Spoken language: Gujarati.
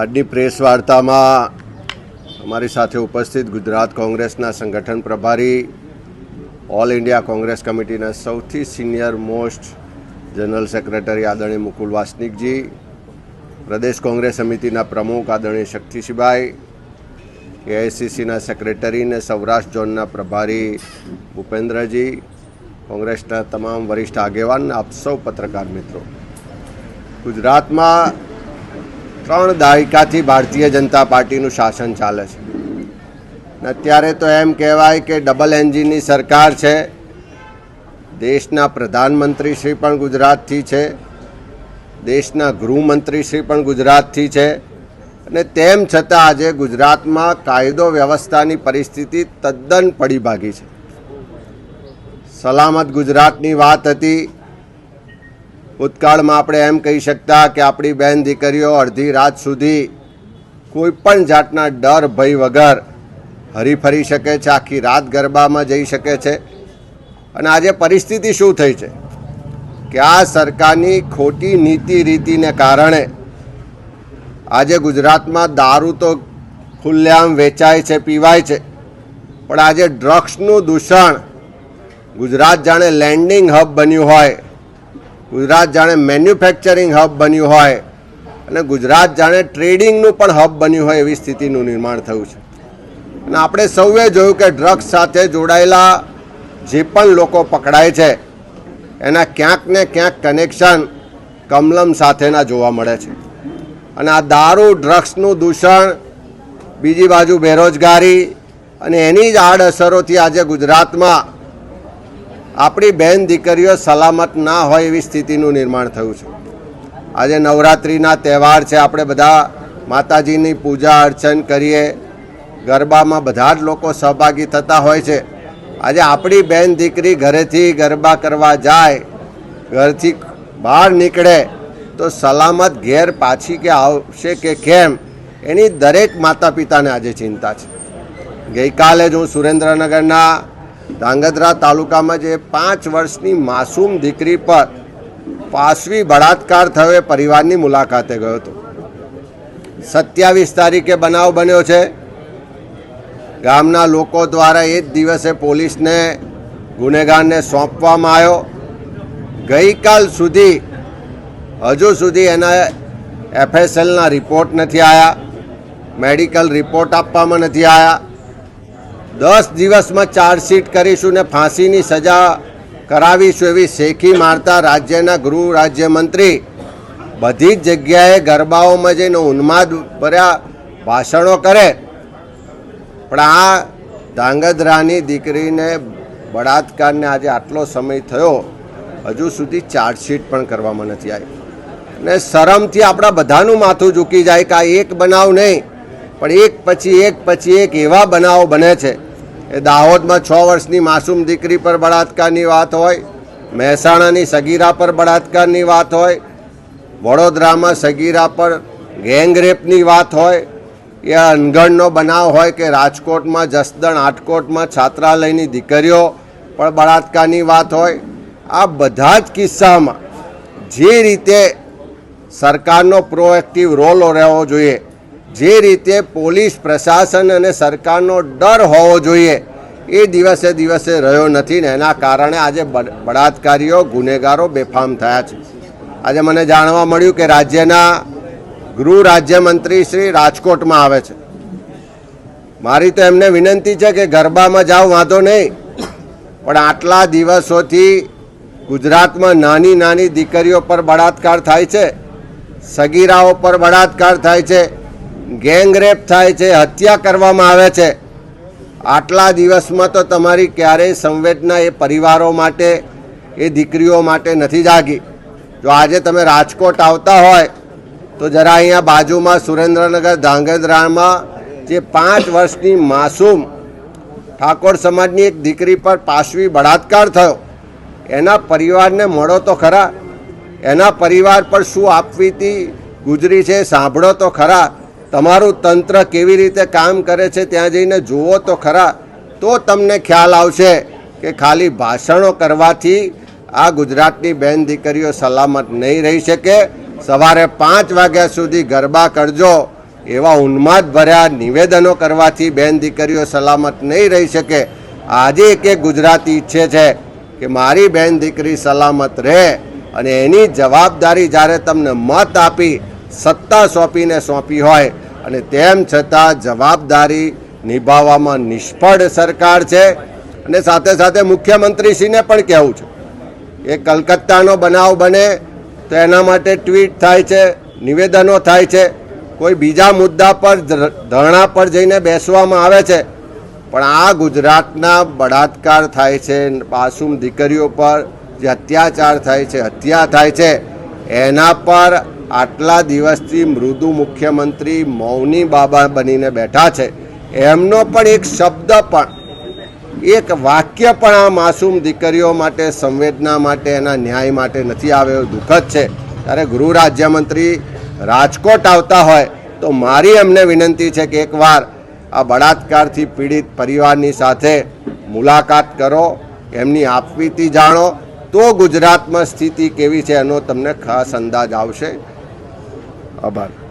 આજની પ્રેસ વાર્તામાં અમારી સાથે ઉપસ્થિત ગુજરાત કોંગ્રેસના સંગઠન પ્રભારી, ઓલ ઇન્ડિયા કોંગ્રેસ કમિટીના સૌથી સિનિયર મોસ્ટ જનરલ સેક્રેટરી આદરણીય મુકુલ વાસનિકજી, પ્રદેશ કોંગ્રેસ સમિતિના પ્રમુખ આદરણીય શક્તિસિંહભાઈ, એઆઈસીસીના સેક્રેટરી અને સૌરાષ્ટ્ર ઝોનના પ્રભારી ભૂપેન્દ્રજી, કોંગ્રેસના તમામ વરિષ્ઠ આગેવાન, આપ સૌ પત્રકાર મિત્રો. ગુજરાતમાં ત્રણ દાયકાથી ભારતીય જનતા પાર્ટીનું શાસન ચાલે છે. અત્યારે તો એમ કહેવાય કે ડબલ એન્જિનની સરકાર છે. દેશના પ્રધાનમંત્રી શ્રી પણ ગુજરાતથી છે. દેશના ગૃહમંત્રી શ્રી પણ ગુજરાતથી છે. અને તેમ છતાં આજે ગુજરાતમાં કાયદો વ્યવસ્થાની પરિસ્થિતિ તદ્દન પડી ભાગી છે. સલામત ગુજરાતની વાત હતી. ભૂતકાળમાં આપણે એમ કહી શકતા કે આપણી બહેન દીકરીઓ અડધી રાત સુધી કોઈ પણ જાતના ડર, ભય વગર હરીફરી શકે છે, આખી રાત ગરબામાં જઈ શકે છે. અને આજે પરિસ્થિતિ શું થઈ છે? કે આ સરકારની ખોટી નીતિ રીતિને કારણે આજે ગુજરાતમાં દારૂ તો ખુલ્લેઆમ વેચાય છે, પીવાય છે, પણ આજે ડ્રગ્સનું દૂષણ ગુજરાત જાણે લેન્ડિંગ હબ બન્યું હોય ગુજરાત જાણે મેન્યુફેક્ચરિંગ હબ બન્યું હોય અને ગુજરાત જાણે ટ્રેડિંગનું પણ હબ બન્યું હોય એવી સ્થિતિનું નિર્માણ થયું છે. અને આપણે સૌએ જોયું કે ડ્રગ્સ સાથે જોડાયેલા જે પણ લોકો પકડાય છે, એના ક્યાંક ને ક્યાંક કનેક્શન કમલમ સાથેના જોવા મળે છે. અને આ દારૂ, ડ્રગ્સનું દૂષણ, બીજી બાજુ બેરોજગારી અને એની જ આડઅસરોથી આજે ગુજરાતમાં આપણી બહેન દીકરીઓ સલામત ના હોય એવી સ્થિતિનું નિર્માણ થયું છે. આજે નવરાત્રિના તહેવાર છે, આપણે બધા માતાજીની પૂજા, અર્ચન કરીએ. ગરબામાં બધા જ લોકો સહભાગી થતા હોય છે. આજે આપણી બહેન દીકરી ઘરેથી ગરબા કરવા જાય, ઘરથી બહાર નીકળે, તો સલામત ઘેર પાછી કે આવશે કે કેમ, એની દરેક માતા પિતાને આજે ચિંતા છે. ગઈકાલે જ હું સુરેન્દ્રનગરના ધાંગધ્રા તાલુકામાં જે પાંચ વર્ષની માસૂમ દીકરી પર પાશવી બળાત્કાર થયો પરિવારની મુલાકાતે ગયો હતો. સત્યાવીસ તારીખે બનાવ બન્યો છે. ગામના લોકો દ્વારા એ જ દિવસે પોલીસને ગુનેગારને સોંપવામાં આવ્યો. ગઈકાલ સુધી, હજુ સુધી એના એફએસએલના રિપોર્ટ નથી આવ્યા. મેડિકલ રિપોર્ટ આપવામાં નથી આવ્યા. દસ દિવસમાં ચાર્જશીટ કરીશું ને ફાંસીની સજા કરાવીશું એવી શેખી મારતા રાજ્યના ગૃહ રાજ્યમંત્રી. બધી જ જગ્યાએ ગરબાઓમાં જઈને ઉન્માદ ભર્યા ભાષણો કરે. પણ આ ધાંગધ્રાની દીકરીને બળાત્કારને આજે આટલો સમય થયો, હજુ સુધી ચાર્જશીટ પણ કરવામાં નથી આવી. ને શરમથી આપણા બધાનું માથું ઝૂકી જાય કે આ એક બનાવ નહીં, પણ એક પછી એક પછી એક એવા બનાવો બને છે. એ દાહોદમાં છ વર્ષની માસૂમ દીકરી પર બળાત્કારની વાત હોય, મહેસાણાની સગીરા પર બળાત્કારની વાત હોય, વડોદરામાં સગીરા પર ગેંગરેપની વાત હોય, એ અનગણનો બનાવ હોય કે રાજકોટમાં જસદણ, આટકોટમાં છાત્રાલયની દીકરીઓ પણ બળાત્કારની વાત હોય, આ બધા જ કિસ્સામાં જે રીતે સરકારનો પ્રોએક્ટિવ રોલ રહેવો જોઈએ જે રીતે પોલીસ પ્રશાસન અને સરકારનો ડર હોવો જોઈએ, એ દિવસે દિવસે રહ્યો નથી ને એના કારણે આજે બળાત્કારીઓ, ગુનેગારો બેફામ થયા છે. આજે મને જાણવા મળ્યું કે રાજ્યના ગૃહ રાજ્યમંત્રી શ્રી રાજકોટમાં આવે છે. મારી તો એમને વિનંતી છે કે ગરબામાં જાઓ, વાંધો નહીં. પણ આટલા દિવસોથી ગુજરાતમાં નાની નાની દીકરીઓ પર બળાત્કાર થાય છે, સગીરાઓ પર બળાત્કાર થાય છે ગેંગરેપ થાય છે, હત્યા કરવામાં આવે છે. આટલા દિવસમાં તો તમારી ક્યારેય સંવેદના એ પરિવારો માટે, એ દીકરીઓ માટે નથી જાગી. જો આજે તમે રાજકોટ આવતા હોય, તો જરા અહીંયા બાજુમાં સુરેન્દ્રનગર ધાંગધ્રામાં જે પાંચ વર્ષની માસૂમ ઠાકોર સમાજની એક દીકરી પર પાશવી બળાત્કાર થયો, એના પરિવારને મળો તો ખરા. એના પરિવાર પર શું આપવીતી ગુજરી છે, સાંભળો તો ખરા. તમારું તંત્ર કેવી રીતે કામ કરે છે ત્યાં જઈને જુઓ તો ખરા, તો તમને ખ્યાલ આવશે કે ખાલી ભાષણો કરવાથી આ ગુજરાતની બેન દીકરીઓ સલામત નહીં રહી શકે. સવારે પાંચ વાગ્યા સુધી ગરબા કરજો. એવા ઉન્માદ ભર્યા નિવેદનો કરવાથી બેન દીકરીઓ સલામત નહીં રહી શકે. આજે એક એક ગુજરાતી ઈચ્છે છે કે મારી બેન દીકરી સલામત રહે અને એની જવાબદારી જ્યારે તમને મત આપી સત્તા સોંપીને સોંપી હોય અને તેમ છતાં જવાબદારી નિભાવવામાં નિષ્ફળ સરકાર છે અને સાથે સાથે મુખ્યમંત્રીશ્રીને પણ કહેવું છે. એ કલકત્તાનો બનાવ બને તો એના માટે ટ્વીટ થાય છે, નિવેદનો થાય છે. કોઈ બીજા મુદ્દા પર ધરણા પર જઈને બેસવામાં આવે છે. પણ આ ગુજરાતના બળાત્કાર થાય છે, માસૂમ દીકરીઓ પર જે અત્યાચાર થાય છે, હત્યા થાય છે, એના પર આટલા દિવસથી મૃદુ મુખ્યમંત્રી મૌની બાબા બનીને બેઠા છે. એમનો પણ એક શબ્દ પણ, એક વાક્ય પણ આ માસૂમ દીકરીઓ માટે, સંવેદના માટે, એના ન્યાય માટે નથી આવ્યો. દુઃખદ છે. ત્યારે ગૃહ રાજ્યમંત્રી રાજકોટ આવતા હોય તો મારી એમને વિનંતી છે કે એકવાર આ બળાત્કારથી પીડિત પરિવારની સાથે મુલાકાત કરો, એમની આપવીતી જાણો. તો ગુજરાતમાં સ્થિતિ કેવી છે એનો તમને ખાસ અંદાજ આવશે. About.